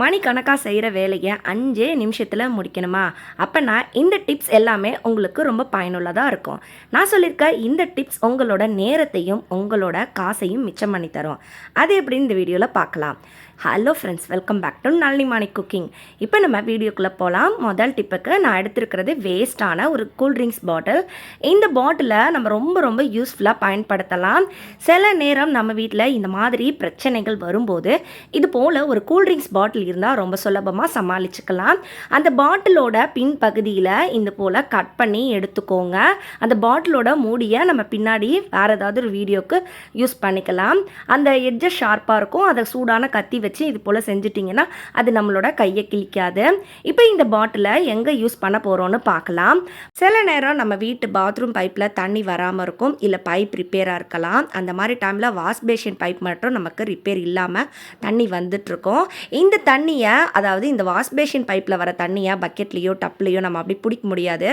மணிக்கணக்காக செய்கிற வேலையை அஞ்சே நிமிஷத்தில் முடிக்கணுமா? அப்போனா இந்த டிப்ஸ் எல்லாமே உங்களுக்கு ரொம்ப பயனுள்ளதாக இருக்கும். நான் சொல்லியிருக்க இந்த டிப்ஸ் உங்களோட நேரத்தையும் உங்களோட காசையும் மிச்சம் பண்ணி தரும். அது எப்படி இந்த வீடியோவில் பார்க்கலாம். Hello friends welcome back to Nalini Mani cooking இப்போ நம்ம வீடியோக்குள்ளே போகலாம் முதல் டிப்புக்கு நான் எடுத்திருக்கிறது வேஸ்ட்டான ஒரு கூல்ட்ரிங்க்ஸ் பாட்டில் இந்த பாட்டிலை நம்ம ரொம்ப ரொம்ப யூஸ்ஃபுல்லாக பயன்படுத்தலாம். சில நேரம் நம்ம வீட்டில் இந்த மாதிரி பிரச்சனைகள் வரும்போது இது போல் ஒரு கூல்ட்ரிங்க்ஸ் பாட்டில் இருந்தால் ரொம்ப சுலபமாக சமாளிச்சுக்கலாம். அந்த பாட்டிலோட பின் பகுதியில் இந்த போல் கட் பண்ணி எடுத்துக்கோங்க. அந்த பாட்டிலோட மூடியை நம்ம பின்னாடி வேறு ஏதாவது ஒரு வீடியோக்கு யூஸ் பண்ணிக்கலாம். அந்த எட்ஜஸ் ஷார்ப்பாக இருக்கும். அதை சூடான கத்தி வச்சு இது போல் செஞ்சிட்டிங்கன்னா அது நம்மளோட கையை கிழிக்காது. இப்போ இந்த பாட்டிலை எங்கே யூஸ் பண்ண போகிறோன்னு பார்க்கலாம். சில நேரம் நம்ம வீட்டு பாத்ரூம் பைப்பில் தண்ணி வராமல் இருக்கும் இல்லை பைப் ரிப்பேராக இருக்கலாம். அந்த மாதிரி டைமில் வாஷ் பேஷன் பைப் மட்டும் நமக்கு ரிப்பேர் இல்லாமல் தண்ணி வந்துட்ருக்கோம் இந்த தண்ணியை அதாவது இந்த வாஷ் பேஷன் பைப்பில் வர தண்ணியை பக்கெட்லேயோ டப்லேயோ நம்ம அப்படி பிடிக்க முடியாது.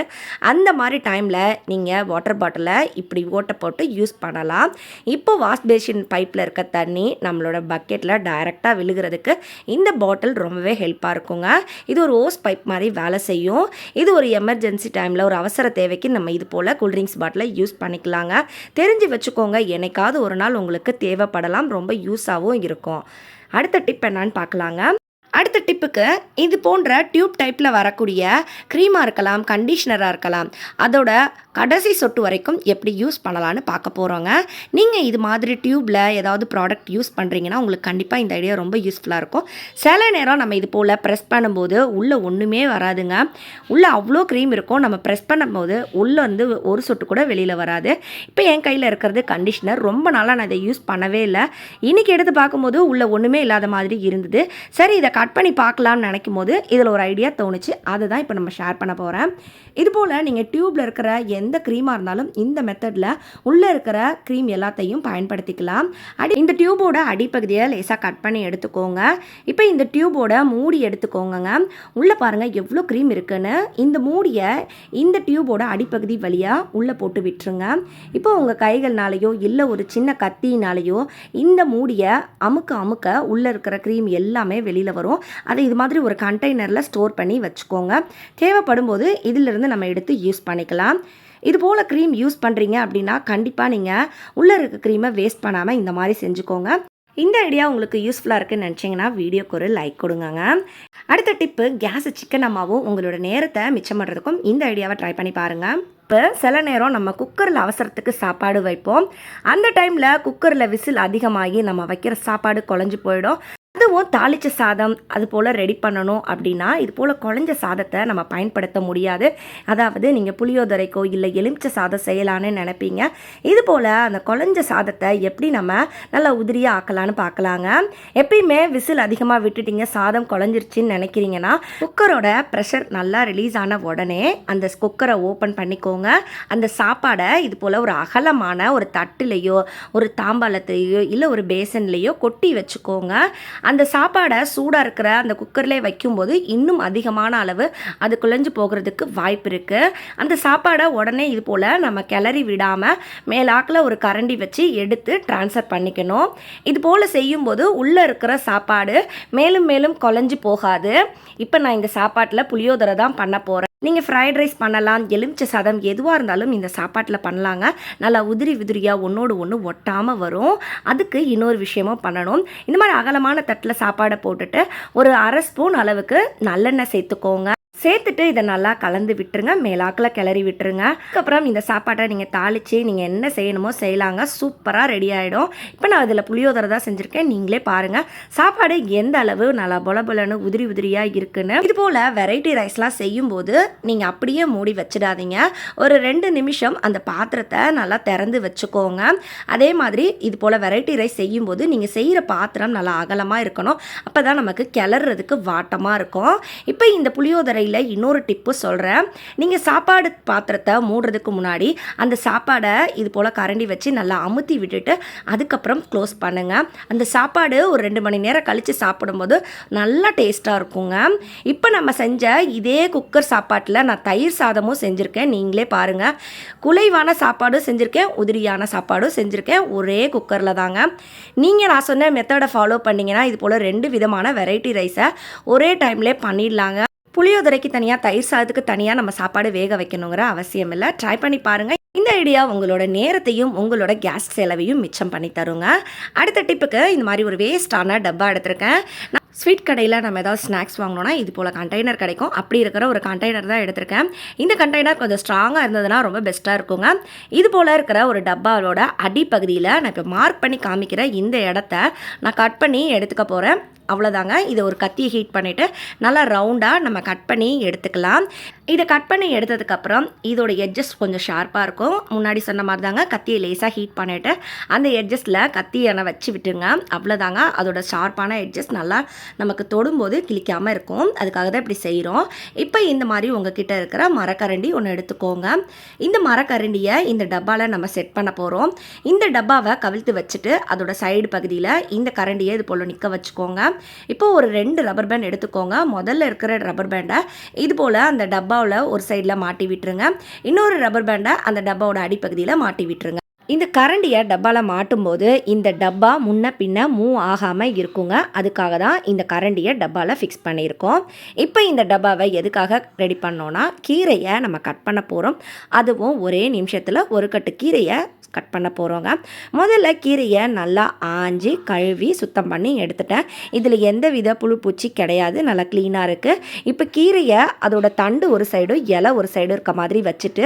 அந்த மாதிரி டைமில் நீங்கள் வாட்டர் பாட்டிலை இப்படி ஓட்டை போட்டு யூஸ் பண்ணலாம். இப்போ வாஷ் பேஷன் பைப்பில் இருக்க தண்ணி நம்மளோட பக்கெட்டில் டைரெக்டாக அழுகிறதுக்கு இந்த பாட்டில் ரொம்பவே ஹெல்ப்பாக இருக்குங்க. இது ஒரு ஓஸ் பைப் மாதிரி வேலை செய்யும். இது ஒரு எமர்ஜென்சி டைமில் ஒரு அவசர தேவைக்கு நம்ம இது போல் கூல்ட்ரிங்க்ஸ் பாட்டிலை யூஸ் பண்ணிக்கலாங்க. தெரிஞ்சு வச்சுக்கோங்க என்னைக்காவது ஒரு நாள் உங்களுக்கு தேவைப்படலாம். ரொம்ப யூஸாகவும் இருக்கும். அடுத்த டிப் என்னான்னு பார்க்கலாங்க. அடுத்த டிப்புக்கு இது போன்ற டியூப் டைப்பில் வரக்கூடிய க்ரீமாக இருக்கலாம் கண்டிஷ்னராக இருக்கலாம். அதோட கடைசி சொட்டு வரைக்கும் எப்படி யூஸ் பண்ணலான்னு பார்க்க போகிறோங்க நீங்கள் இது மாதிரி டியூப்பில் ஏதாவது ப்ராடக்ட் யூஸ் பண்ணுறீங்கன்னா உங்களுக்கு கண்டிப்பாக இந்த ஐடியா ரொம்ப யூஸ்ஃபுல்லாக இருக்கும். சில நேரம் நம்ம இது போல் ப்ரெஸ் பண்ணும்போது உள்ளே ஒன்றுமே வராதுங்க. உள்ளே அவ்வளோ க்ரீம் இருக்கும். நம்ம ப்ரெஸ் பண்ணும்போது உள்ளே வந்து ஒரு சொட்டு கூட வெளியில் வராது. இப்போ என் கையில் இருக்கிறது கண்டிஷ்னர் ரொம்ப நாளாக நான் இதை யூஸ் பண்ணவே இல்லை. இன்றைக்கி எடுத்து பார்க்கும்போது உள்ளே ஒன்றுமே இல்லாத மாதிரி இருந்தது. சரி இதை கட் பண்ணி பார்க்கலாம்னு நினைக்கும் போது இதில் ஒரு ஐடியா தோணுச்சு. அதை தான் இப்போ நம்ம ஷேர் பண்ண போகிறேன் இது போல் நீங்கள் டியூப்பில் இருக்கிற எந்த எந்த க்ரீமாக இருந்தாலும் இந்த மெத்தடில் உள்ளே இருக்கிற க்ரீம் எல்லாத்தையும் பயன்படுத்திக்கலாம். அடி இந்த டியூபோட அடிப்பகுதியை லேசாக கட் பண்ணி எடுத்துக்கோங்க. இப்போ இந்த டியூபோட மூடி எடுத்துக்கோங்கங்க. உள்ளே பாருங்கள் எவ்வளோ க்ரீம் இருக்குன்னு. இந்த மூடியை இந்த டியூபோட அடிப்பகுதி வழியாக உள்ளே போட்டு விட்டுருங்க. இப்போ உங்கள் கைகள்னாலேயோ இல்லை ஒரு சின்ன கத்தினாலேயோ இந்த மூடியை அமுக்க அமுக்க உள்ளே இருக்கிற க்ரீம் எல்லாமே வெளியில் வரும். அதை இது மாதிரி ஒரு கண்டெய்னரில் ஸ்டோர் பண்ணி வச்சுக்கோங்க. தேவைப்படும் போது இதிலிருந்து நம்ம எடுத்து யூஸ் பண்ணிக்கலாம். இது போல் க்ரீம் யூஸ் பண்ணுறீங்க அப்படின்னா கண்டிப்பாக நீங்கள் உள்ளே இருக்க க்ரீமை வேஸ்ட் பண்ணாமல் இந்த மாதிரி செஞ்சுக்கோங்க. இந்த ஐடியா உங்களுக்கு யூஸ்ஃபுல்லாக இருக்குன்னு நினச்சிங்கன்னா வீடியோக்கு ஒரு லைக் கொடுங்கங்க. அடுத்த டிப்பு கேஸை சிக்கனமாகவும் உங்களோட நேரத்தை மிச்சம் பண்ணுறதுக்கும் இந்த ஐடியாவை ட்ரை பண்ணி பாருங்கள் இப்போ சில நேரம் நம்ம குக்கரில் அவசரத்துக்கு சாப்பாடு வைப்போம். அந்த டைமில் குக்கரில் விசில் அதிகமாகி நம்ம வைக்கிற சாப்பாடு குழஞ்சி போயிடும். அதுவும் தாளிச்ச சாதம் அது போல் ரெடி பண்ணணும் அப்படின்னா இது போல் குழஞ்ச சாதத்தை நம்ம பயன்படுத்த முடியாது. அதாவது நீங்கள் புளியோதரைக்கோ இல்லை எலுமிச்சை சாதம் செய்யலான்னு நினைப்பீங்க. இது போல் அந்த குழஞ்ச சாதத்தை எப்படி நம்ம நல்லா உதிரியாக ஆக்கலான்னு பார்க்கலாங்க எப்பயுமே விசில் அதிகமாக விட்டுட்டீங்க சாதம் குழஞ்சிருச்சின்னு நினைக்கிறீங்கன்னா குக்கரோட ப்ரெஷர் நல்லா ரிலீஸ் ஆன உடனே அந்த குக்கரை ஓப்பன் பண்ணிக்கோங்க. அந்த சாப்பாடை இது போல் ஒரு அகலமான ஒரு தட்டுலேயோ ஒரு தாம்பாளத்தையோ இல்லை ஒரு பேசன்லேயோ கொட்டி வச்சுக்கோங்க. அந்த அந்த சாப்பாடை சூடாக இருக்கிற அந்த குக்கர்லேயே வைக்கும்போது இன்னும் அதிகமான அளவு அது குழஞ்சு போகிறதுக்கு வாய்ப்பு இருக்குது அந்த சாப்பாடை உடனே இது போல் நம்ம கிளறி விடாமல் மேலாக்கில் ஒரு கரண்டி வச்சு எடுத்து ட்ரான்ஸ்ஃபர் பண்ணிக்கணும். இது போல் செய்யும்போது உள்ளே இருக்கிற சாப்பாடு மேலும் மேலும் குழஞ்சு போகாது. இப்போ நான் இந்த சாப்பாட்டில் புளியோதரை தான் பண்ண போகிறேன் நீங்கள் ஃப்ரைட் ரைஸ் பண்ணலாம் எலுமிச்சை சாதம் எதுவாக இருந்தாலும் இந்த சாப்பாட்டில் பண்ணலாங்க. நல்லா உதிரி உதிரியாக ஒன்றோடு ஒன்று ஒட்டாமல் வரும். அதுக்கு இன்னொரு விஷயமும் பண்ணணும். இந்த மாதிரி அகலமான தட்டில் சாப்பாடை போட்டுட்டு ஒரு அரை ஸ்பூன் அளவுக்கு நல்லெண்ணெய் சேர்த்துக்கோங்க. சேர்த்துட்டு இதை நல்லா கலந்து விட்டுருங்க. மேலாக்கில் கிளறி விட்டுருங்க. அதுக்கப்புறம் இந்த சாப்பாட்டை நீங்கள் தாளித்து நீங்கள் என்ன செய்யணுமோ செய்யலாங்க. சூப்பராக ரெடி ஆகிடும் இப்போ நான் அதில் புளியோதரை தான் செஞ்சுருக்கேன். நீங்களே பாருங்கள் சாப்பாடு எந்த அளவு நல்லா பொல பொலன்னு உதிரி உதிரியாக இருக்குன்னு. இது போல் வெரைட்டி ரைஸ்லாம் செய்யும்போது நீங்கள் அப்படியே மூடி வச்சிடாதீங்க. ஒரு ரெண்டு நிமிஷம் அந்த பாத்திரத்தை நல்லா திறந்து வச்சுக்கோங்க. அதே மாதிரி இது போல் வெரைட்டி ரைஸ் செய்யும்போது நீங்கள் செய்கிற பாத்திரம் நல்லா அகலமாக இருக்கணும். அப்போ தான் நமக்கு கிளறதுக்கு வாட்டமாக இருக்கும். இப்போ இந்த புளியோதரையில் இன்னொரு டிப்பு சொல்கிறேன் நீங்கள் சாப்பாடு பாத்திரத்தை மூடுறதுக்கு முன்னாடி அந்த சாப்பாடை இது போல் கரண்டி வச்சு நல்லா அமுத்தி விட்டுட்டு அதுக்கப்புறம் க்ளோஸ் பண்ணுங்கள் அந்த சாப்பாடு ஒரு ரெண்டு மணி நேரம் கழித்து சாப்பிடும்போது நல்லா டேஸ்ட்டாக இருக்குங்க. இப்போ நம்ம செஞ்ச இதே குக்கர் சாப்பாட்டில் நான் தயிர் சாதமும் செஞ்சுருக்கேன். நீங்களே பாருங்கள் குலைவான சாப்பாடும் செஞ்சுருக்கேன். உதிரியான சாப்பாடும் செஞ்சுருக்கேன். ஒரே குக்கரில் தாங்க. நீங்கள் நான் சொன்ன மெத்தடை ஃபாலோ பண்ணிங்கன்னா இது போல் ரெண்டு விதமான வெரைட்டி ரைஸை ஒரே டைம்லேயே பண்ணிடலாங்க. புளியோதரைக்கு தனியாக தயிர் சாதத்துக்கு தனியாக நம்ம சாப்பாடு வேக வைக்கணுங்கிற அவசியம் இல்லை ட்ரை பண்ணி பாருங்கள் இந்த ஐடியா உங்களோட நேரத்தையும் உங்களோட கேஸ் செலவையும் மிச்சம் பண்ணி தருங்க. அடுத்த டிப்புக்கு இந்த மாதிரி ஒரு வேஸ்டான டப்பா எடுத்திருக்கேன். நான் ஸ்வீட் கடையில் நம்ம ஏதாவது ஸ்நாக்ஸ் வாங்கினோன்னா இது போல் கண்டெய்னர் கிடைக்கும். அப்படி இருக்கிற ஒரு கண்டெய்னர் தான் எடுத்திருக்கேன். இந்த கண்டெய்னர் கொஞ்சம் ஸ்ட்ராங்காக இருந்ததுன்னா ரொம்ப பெஸ்ட்டாக இருக்குங்க. இது போல் இருக்கிற ஒரு டப்பாவோட அடிப்பகுதியில் நான் இப்போ மார்க் பண்ணி காமிக்கிற இந்த இடத்த நான் கட் பண்ணி எடுத்துக்க போகிறேன் அவ்வளோதாங்க. இதை ஒரு கத்தியை ஹீட் பண்ணிவிட்டு நல்லா ரவுண்டாக நம்ம கட் பண்ணி எடுத்துக்கலாம். இதை கட் பண்ணி எடுத்ததுக்கப்புறம் இதோட எட்ஜஸ் கொஞ்சம் ஷார்ப்பாக இருக்கும். முன்னாடி சொன்ன மாதிரி தாங்க கத்தியை லேசாக ஹீட் பண்ணிவிட்டு அந்த எட்ஜஸில் கத்தியை நான் வச்சு விட்டுருங்க. அவ்வளோதாங்க. அதோட ஷார்ப்பான எட்ஜஸ் நல்லா நமக்கு தொடும்போது கிளிக்காமல் இருக்கும். அதுக்காக தான் இப்படி செய்கிறோம் இப்போ இந்த மாதிரி உங்ககிட்ட இருக்கிற மரக்கரண்டி ஒன்று எடுத்துக்கோங்க. இந்த மரக்கரண்டியை இந்த டப்பாவில் நம்ம செட் பண்ண போகிறோம் இந்த டப்பாவை கவிழ்த்து வச்சுட்டு அதோட சைடு பகுதியில் இந்த கரண்டியை இது போல் நிற்க வச்சுக்கோங்க. இப்போ ஒரு ரெண்டு ரப்பர் பேண்ட் எடுத்துக்கோங்க. முதல்ல இருக்கிற ரப்பர் பேண்டை இது போல் அந்த டப்பாவில் ஒரு சைடில் மாட்டி விட்டுருங்க. இன்னொரு ரப்பர் பேண்டை அந்த டப்பாவோட அடிப்பகுதியில் மாட்டி விட்டுருங்க. இந்த கரண்டியை டப்பாவில் மாட்டும்போது இந்த டப்பா முன்ன பின்ன மூவ் ஆகாமல் இருக்குங்க. அதுக்காக தான் இந்த கரண்டியை டப்பாவில் ஃபிக்ஸ் பண்ணியிருக்கோம். இப்போ இந்த டப்பாவை எதுக்காக ரெடி பண்ணோன்னா கீரையை நம்ம கட் பண்ண போகிறோம் அதுவும் ஒரே நிமிஷத்தில் ஒரு கட்டு கீரையை கட் பண்ண போகிறோங்க முதல்ல கீரையை நல்லா ஆஞ்சி கழுவி சுத்தம் பண்ணி எடுத்துட்டேன். இதில் எந்த வித புழு பூச்சி கிடையாது. நல்லா க்ளீனாக இருக்குது இப்போ கீரையை அதோட தண்டு ஒரு சைடும் இலை ஒரு சைடும் இருக்க மாதிரி வச்சுட்டு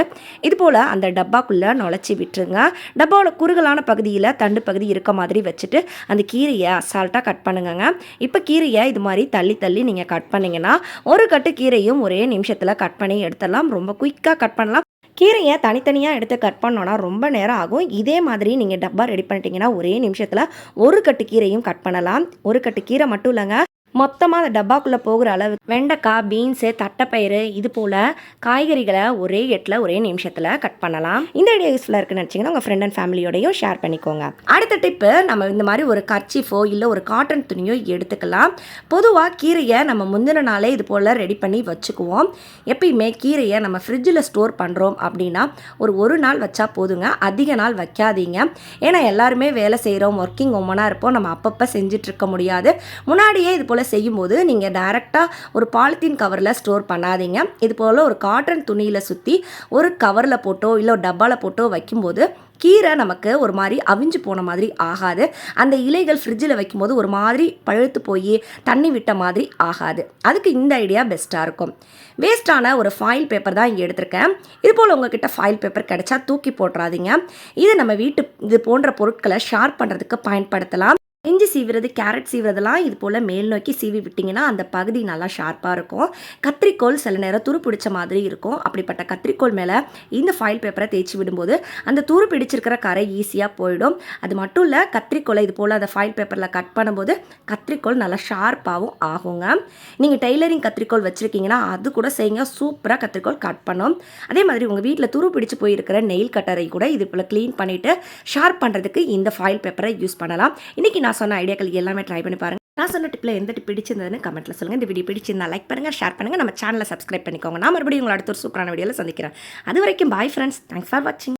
இது போல் அந்த டப்பாக்குள்ளே நுழைச்சி விட்டுருங்க. டப்பாவில் குறுகலான பகுதியில் தண்டு பகுதி இருக்க மாதிரி வச்சுட்டு அந்த கீரையை அசால்ட்டாக கட் பண்ணுங்கங்க. இப்போ கீரையை இது மாதிரி தள்ளி தள்ளி நீங்கள் கட் பண்ணிங்கன்னா ஒரு கட்டு கீரையும் ஒரே நிமிஷத்தில் கட் பண்ணி எடுத்துடலாம். ரொம்ப குயிக்காக கட் பண்ணலாம். கீரையை தனித்தனியாக எடுத்து கட் பண்ணோன்னா ரொம்ப நேரம் ஆகும். இதே மாதிரி நீங்கள் டப்பா ரெடி பண்ணிட்டீங்கன்னா ஒரே நிமிஷத்தில் ஒரு கட்டு கீரையும் கட் பண்ணலாம். ஒரு கட்டு கீரை மட்டும் இல்லைங்க. மொத்தமாக அந்த டப்பாக்குள்ளே போகிற அளவு வெண்டைக்காய் பீன்ஸு தட்டைப்பயிறு இது போல் காய்கறிகளை ஒரே எட்டில் ஒரே நிமிஷத்தில் கட் பண்ணலாம். இந்த ஐடியா யூஸ்ஃபுல்லாக இருக்குன்னு நினச்சிங்கன்னா உங்கள் ஃப்ரெண்ட் அண்ட் ஃபேமிலியோடையும் ஷேர் பண்ணிக்கோங்க. அடுத்த டிப்பு நம்ம இந்த மாதிரி ஒரு கர்ச்சிஃபோ இல்லை ஒரு காட்டன் துணியோ எடுத்துக்கலாம். பொதுவாக கீரையை நம்ம முந்தின நாளே இது போல் ரெடி பண்ணி வச்சுக்குவோம். எப்பயுமே கீரையை நம்ம ஃப்ரிட்ஜில் ஸ்டோர் பண்ணுறோம் அப்படின்னா ஒரு ஒரு நாள் வச்சா போதுங்க. அதிக நாள் வைக்காதீங்க. ஏன்னா எல்லாருமே வேலை செய்கிறோம் ஒர்க்கிங் உமனாக இருப்போம். நம்ம அப்பப்போ செஞ்சிட்ருக்க முடியாது. முன்னாடியே இது போல் செய்யும்போது நீங்கள் டைரெக்டாக ஒரு பாலித்தீன் கவரில் ஸ்டோர் பண்ணாதீங்க. இது போல் ஒரு காட்டன் துணியில் சுற்றி ஒரு கவரில் போட்டோ இல்லை ஒரு டப்பாவில் போட்டோ வைக்கும்போது கீரை நமக்கு ஒரு மாதிரி அவிஞ்சு போன மாதிரி ஆகாது. அந்த இலைகள் ஃப்ரிட்ஜில் வைக்கும்போது ஒரு மாதிரி பழுத்து போய் தண்ணி விட்ட மாதிரி ஆகாது. அதுக்கு இந்த ஐடியா பெஸ்ட்டாக இருக்கும். வேஸ்ட்டான ஒரு ஃபாயில் பேப்பர் தான் இங்கே எடுத்திருக்கேன். இது போல் உங்ககிட்ட ஃபாயில் பேப்பர் கிடைச்சா தூக்கி போட்டுறாதீங்க. இது நம்ம வீட்டு இது போன்ற பொருட்களை ஷார்ப் பண்ணுறதுக்கு பயன்படுத்தலாம். இஞ்சி சீவுறது கேரட் சீவுறதெல்லாம் இது போல் மேல் நோக்கி சீவி விட்டிங்கன்னா அந்த பகுதி நல்லா ஷார்ப்பாக இருக்கும். கத்திரிக்கோல் சில நேரம் துரு பிடிச்ச மாதிரி இருக்கும். அப்படிப்பட்ட கத்திரிக்கோல் மேலே இந்த ஃபைல் பேப்பரை தேய்ச்சி விடும்போது அந்த துரு பிடிச்சிருக்கிற கரை ஈஸியாக போயிடும். அது மட்டும் இல்லை கத்திரிக்கோலை இது போல் அந்த ஃபைல் பேப்பரில் கட் பண்ணும்போது கத்திரிக்கோல் நல்லா ஷார்ப்பாகவும் ஆகுங்க. நீங்கள் டெய்லரிங் கத்திரிக்கோல் வச்சுருக்கீங்கன்னா அது கூட செய்யுங்க. சூப்பராக கத்திரிக்கோல் கட் பண்ணும். அதே மாதிரி உங்கள் வீட்டில் துரு பிடிச்சி போயிருக்கிற நெயில் கட்டரை கூட இது போல் க்ளீன் பண்ணிவிட்டு ஷார்ப் பண்ணுறதுக்கு இந்த ஃபைல் பேப்பரை யூஸ் பண்ணலாம். இன்றைக்கி நான் சொன்ன ஐடியாக்கள் எல்லாமே ட்ரை பண்ணி பாருங்கள் நான் சொன்ன டிப்பில் எந்த டிப் பிடிச்சிருந்ததுன்னு கமெண்ட்டில் சொல்லுங்கள் இந்த வீடியோ பிடிச்சிருந்தா லைக் பண்ணுங்கள் ஷேர் பண்ணுங்கள் நம்ம சேனலை சப்ஸ்கிரைப் பண்ணிக்கோங்க. நான் மறுபடியும் உங்களை அடுத்த ஒரு சூப்பரான வீடியோவில் சந்திக்கிறேன். அது வரைக்கும் பாய் ஃப்ரெண்ட்ஸ் தேங்க்ஸ் ஃபார் வாட்சிங்